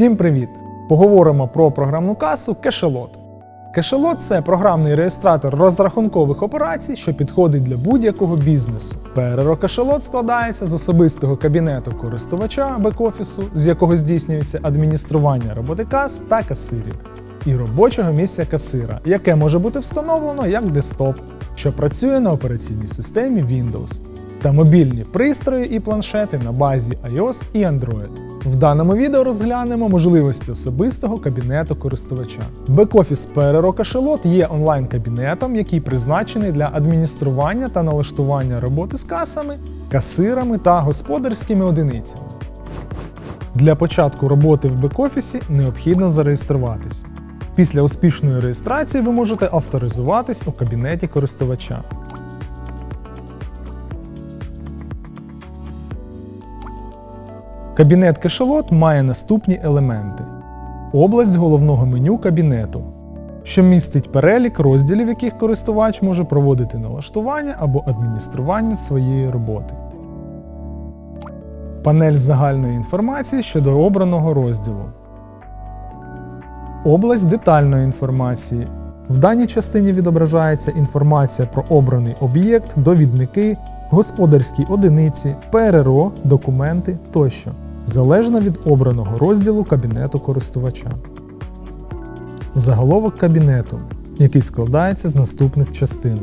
Всім привіт! Поговоримо про програмну касу Кешелот. Кешелот це програмний реєстратор розрахункових операцій, що підходить для будь-якого бізнесу. ПРРО Кешелот складається з особистого кабінету користувача бек-офісу, з якого здійснюється адміністрування роботи кас та касирів, і робочого місця касира, яке може бути встановлено як десктоп, що працює на операційній системі Windows, та мобільні пристрої і планшети на базі iOS і Android. В даному відео розглянемо можливості особистого кабінету користувача. Бек-офіс ПРРО Кашелот є онлайн-кабінетом, який призначений для адміністрування та налаштування роботи з касами, касирами та господарськими одиницями. Для початку роботи в бек-офісі необхідно зареєструватись. Після успішної реєстрації ви можете авторизуватись у кабінеті користувача. Кабінет кешелот має наступні елементи: область головного меню кабінету, що містить перелік розділів, яких користувач може проводити налаштування або адміністрування своєї роботи. Панель загальної інформації щодо обраного розділу. Область детальної інформації. В даній частині відображається інформація про обраний об'єкт, довідники, господарські одиниці, ПРРО, документи тощо, залежно від обраного розділу кабінету користувача. Заголовок кабінету, який складається з наступних частин.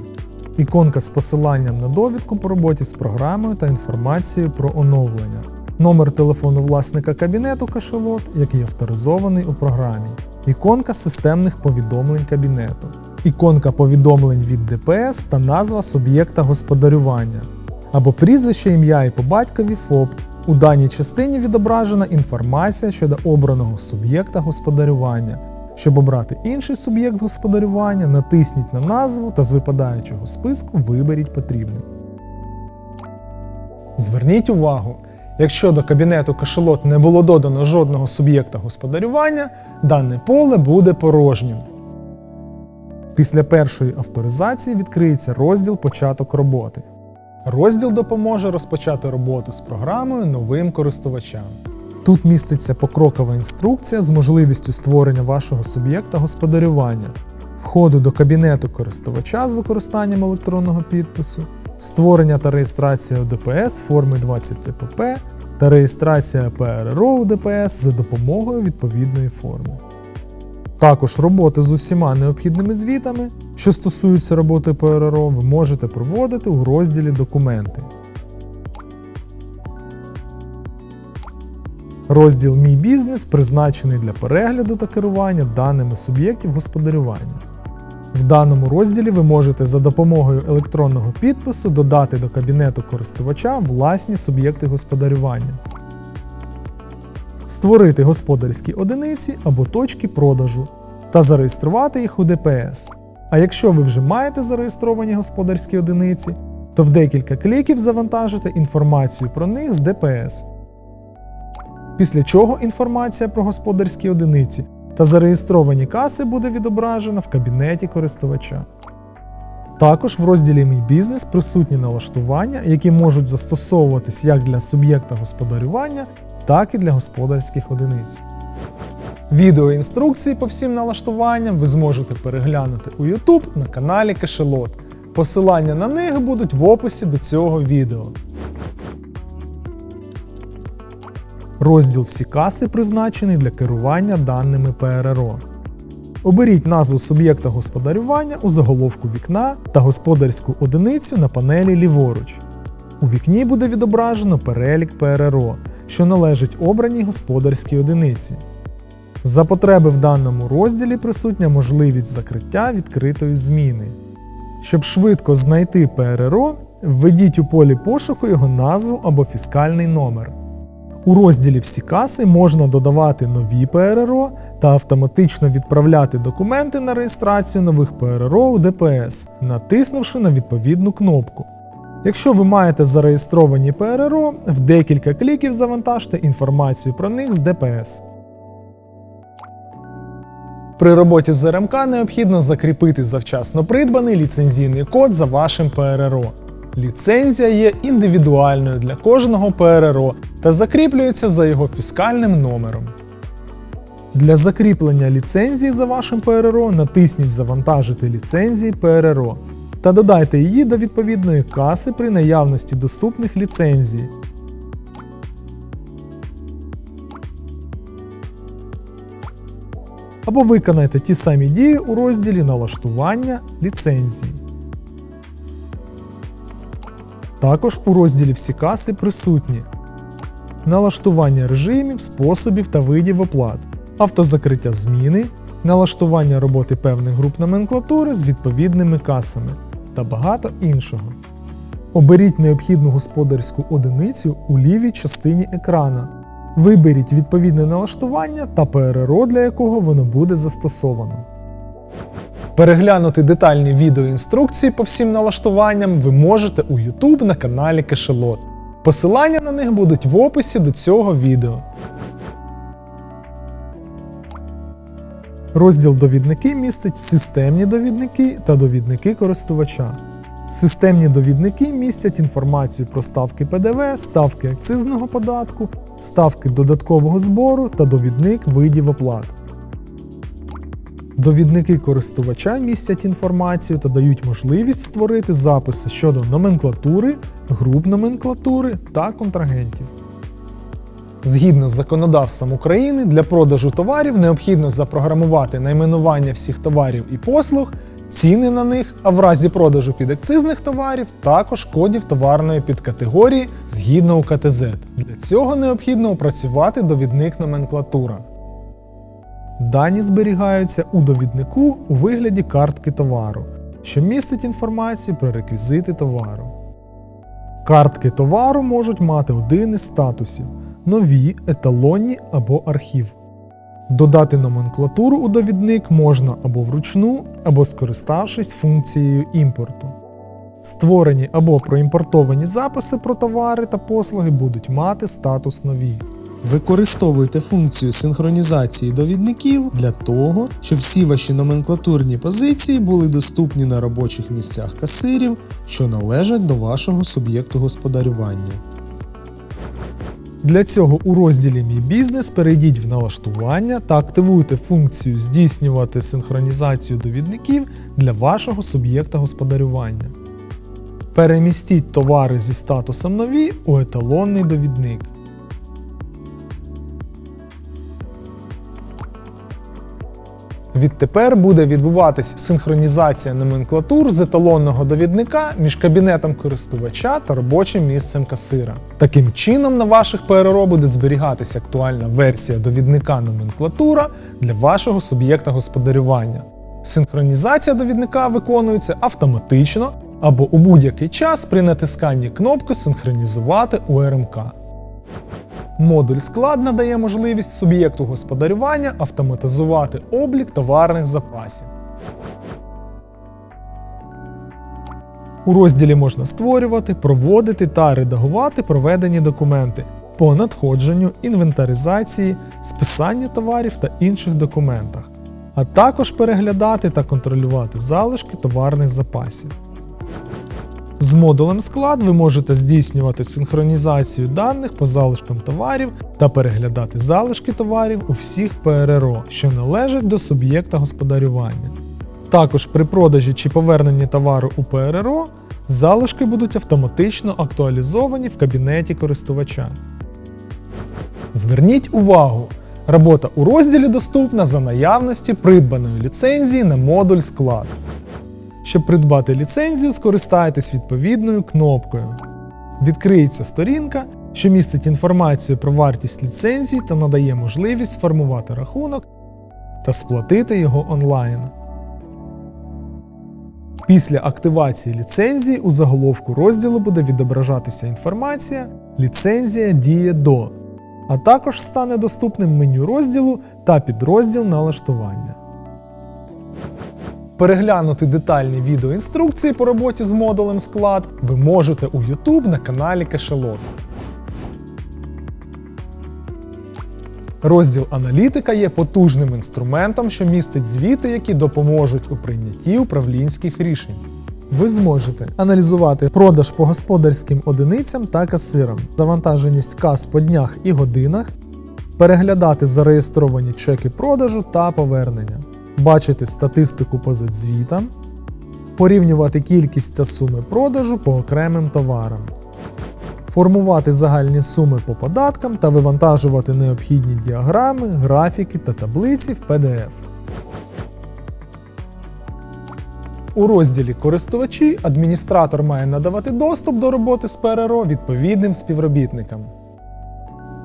Іконка з посиланням на довідку по роботі з програмою та інформацією про оновлення. Номер телефону власника кабінету кашелот, який авторизований у програмі. Іконка системних повідомлень кабінету. Іконка повідомлень від ДПС та назва суб'єкта господарювання. Або прізвище, ім'я і по батькові ФОП. У даній частині відображена інформація щодо обраного суб'єкта господарювання. Щоб обрати інший суб'єкт господарювання, натисніть на назву та з випадаючого списку виберіть потрібний. Зверніть увагу, якщо до кабінету кашелот не було додано жодного суб'єкта господарювання, дане поле буде порожнім. Після першої авторизації відкриється розділ Початок роботи. Розділ допоможе розпочати роботу з програмою новим користувачам. Тут міститься покрокова інструкція з можливістю створення вашого суб'єкта господарювання, входу до кабінету користувача з використанням електронного підпису, створення та реєстрація ДПС форми 20 ТПП та реєстрація ПРРО у ДПС за допомогою відповідної форми. Також роботи з усіма необхідними звітами, що стосуються роботи ПРРО, ви можете проводити у розділі Документи. Розділ Мій бізнес призначений для перегляду та керування даними суб'єктів господарювання. В даному розділі ви можете за допомогою електронного підпису додати до кабінету користувача власні суб'єкти господарювання, створити господарські одиниці або точки продажу та зареєструвати їх у ДПС. А якщо ви вже маєте зареєстровані господарські одиниці, то в декілька кліків завантажите інформацію про них з ДПС. Після чого інформація про господарські одиниці та зареєстровані каси буде відображена в кабінеті користувача. Також в розділі Мій бізнес присутні налаштування, які можуть застосовуватись як для суб'єкта господарювання, так і для господарських одиниць. Відеоінструкції по всім налаштуванням ви зможете переглянути у YouTube на каналі Кашелот. Посилання на них будуть в описі до цього відео. Розділ Всі каси призначений для керування даними ПРРО. Оберіть назву суб'єкта господарювання у заголовку вікна та господарську одиницю на панелі ліворуч. У вікні буде відображено перелік ПРРО, що належить обраній господарській одиниці. За потреби в даному розділі присутня можливість закриття відкритої зміни. Щоб швидко знайти ПРРО, введіть у полі пошуку його назву або фіскальний номер. У розділі Всі каси можна додавати нові ПРРО та автоматично відправляти документи на реєстрацію нових ПРРО у ДПС, натиснувши на відповідну кнопку. Якщо ви маєте зареєстровані ПРРО, в декілька кліків завантажте інформацію про них з ДПС. При роботі з РМК необхідно закріпити завчасно придбаний ліцензійний код за вашим ПРРО. Ліцензія є індивідуальною для кожного ПРРО та закріплюється за його фіскальним номером. Для закріплення ліцензії за вашим ПРРО натисніть Завантажити ліцензії ПРРО та додайте її до відповідної каси при наявності доступних ліцензій. Або виконайте ті самі дії у розділі Налаштування ліцензій. Також у розділі Всі каси присутні налаштування режимів, способів та видів оплат, автозакриття зміни, налаштування роботи певних груп номенклатури з відповідними касами та багато іншого. Оберіть необхідну господарську одиницю у лівій частині екрана. Виберіть відповідне налаштування та ПРРО, для якого воно буде застосовано. Переглянути детальні відеоінструкції по всім налаштуванням ви можете у YouTube на каналі Кешелот. Посилання на них будуть в описі до цього відео. Розділ Довідники містить системні довідники та довідники користувача. Системні довідники містять інформацію про ставки ПДВ, ставки акцизного податку, ставки додаткового збору та довідник видів оплат. Довідники користувача містять інформацію та дають можливість створити записи щодо номенклатури, груп номенклатури та контрагентів. Згідно з законодавством України, для продажу товарів необхідно запрограмувати найменування всіх товарів і послуг, ціни на них, а в разі продажу підакцизних товарів також кодів товарної підкатегорії згідно УКТЗ. Для цього необхідно опрацювати довідник номенклатура. Дані зберігаються у довіднику у вигляді картки товару, що містить інформацію про реквізити товару. Картки товару можуть мати один із статусів нові, еталонні або архів. Додати номенклатуру у довідник можна або вручну, або скориставшись функцією імпорту. Створені або проімпортовані записи про товари та послуги будуть мати статус нові. Використовуйте функцію синхронізації довідників для того, щоб всі ваші номенклатурні позиції були доступні на робочих місцях касирів, що належать до вашого суб'єкту господарювання. Для цього у розділі Мій бізнес перейдіть в налаштування та активуйте функцію Здійснювати синхронізацію довідників для вашого суб'єкта господарювання. Перемістіть товари зі статусом нові у еталонний довідник. Відтепер буде відбуватись синхронізація номенклатур з еталонного довідника між кабінетом користувача та робочим місцем касира. Таким чином, на ваших ПРРО буде зберігатися актуальна версія довідника номенклатура для вашого суб'єкта господарювання. Синхронізація довідника виконується автоматично або у будь-який час при натисканні кнопки Синхронізувати у РМК. Модуль склад надає можливість суб'єкту господарювання автоматизувати облік товарних запасів. У розділі можна створювати, проводити та редагувати проведені документи по надходженню, інвентаризації, списанню товарів та інших документах, а також переглядати та контролювати залишки товарних запасів. З модулем склад ви можете здійснювати синхронізацію даних по залишкам товарів та переглядати залишки товарів у всіх ПРРО, що належать до суб'єкта господарювання. Також при продажі чи поверненні товару у ПРРО залишки будуть автоматично актуалізовані в кабінеті користувача. Зверніть увагу! Робота у розділі доступна за наявності придбаної ліцензії на модуль склад. Щоб придбати ліцензію, скористайтесь відповідною кнопкою. Відкриється сторінка, що містить інформацію про вартість ліцензії та надає можливість сформувати рахунок та сплатити його онлайн. Після активації ліцензії у заголовку розділу буде відображатися інформація Ліцензія діє до, а також стане доступним меню розділу та підрозділ налаштування. Переглянути детальні відеоінструкції по роботі з модулем склад ви можете у YouTube на каналі Кешелот. Розділ аналітика є потужним інструментом, що містить звіти, які допоможуть у прийнятті управлінських рішень. Ви зможете аналізувати продаж по господарським одиницям та касирам, завантаженість кас по днях і годинах, переглядати зареєстровані чеки продажу та повернення, бачити статистику по задзвітам, порівнювати кількість та суми продажу по окремим товарам, формувати загальні суми по податкам та вивантажувати необхідні діаграми, графіки та таблиці в PDF. У розділі Користувачі адміністратор має надавати доступ до роботи з ПРРО відповідним співробітникам.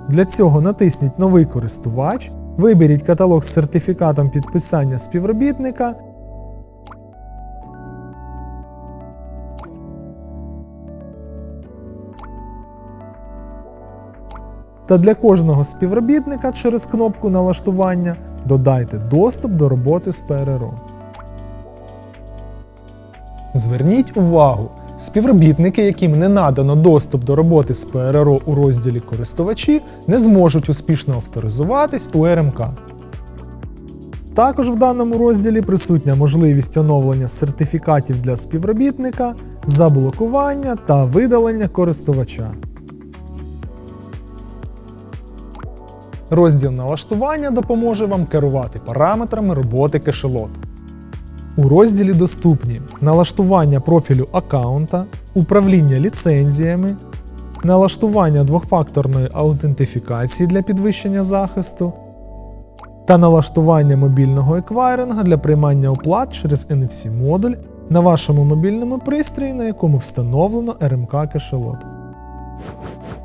Для цього натисніть Новий користувач, виберіть каталог з сертифікатом підписання співробітника. Та для кожного співробітника через кнопку налаштування додайте доступ до роботи з ПРРО. Зверніть увагу, співробітники, яким не надано доступ до роботи з ПРРО у розділі Користувачі, не зможуть успішно авторизуватись у РМК. Також в даному розділі присутня можливість оновлення сертифікатів для співробітника, заблокування та видалення користувача. Розділ налаштування допоможе вам керувати параметрами роботи кешелот. У розділі доступні налаштування профілю аккаунта, управління ліцензіями, налаштування двохфакторної аутентифікації для підвищення захисту та налаштування мобільного еквайринга для приймання оплат через NFC-модуль на вашому мобільному пристрої, на якому встановлено RMK кешелот.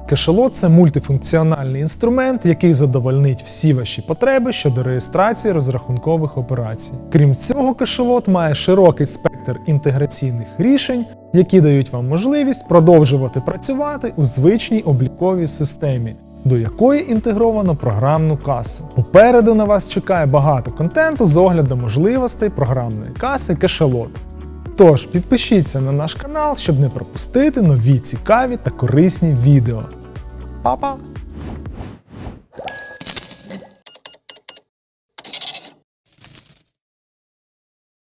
Кешелот це мультифункціональний інструмент, який задовольнить всі ваші потреби щодо реєстрації розрахункових операцій. Крім цього, кешелот має широкий спектр інтеграційних рішень, які дають вам можливість продовжувати працювати у звичній обліковій системі, до якої інтегровано програмну касу. Попереду на вас чекає багато контенту з оглядом можливостей програмної каси Кешелот. Тож підпишіться на наш канал, щоб не пропустити нові цікаві та корисні відео. Па-па!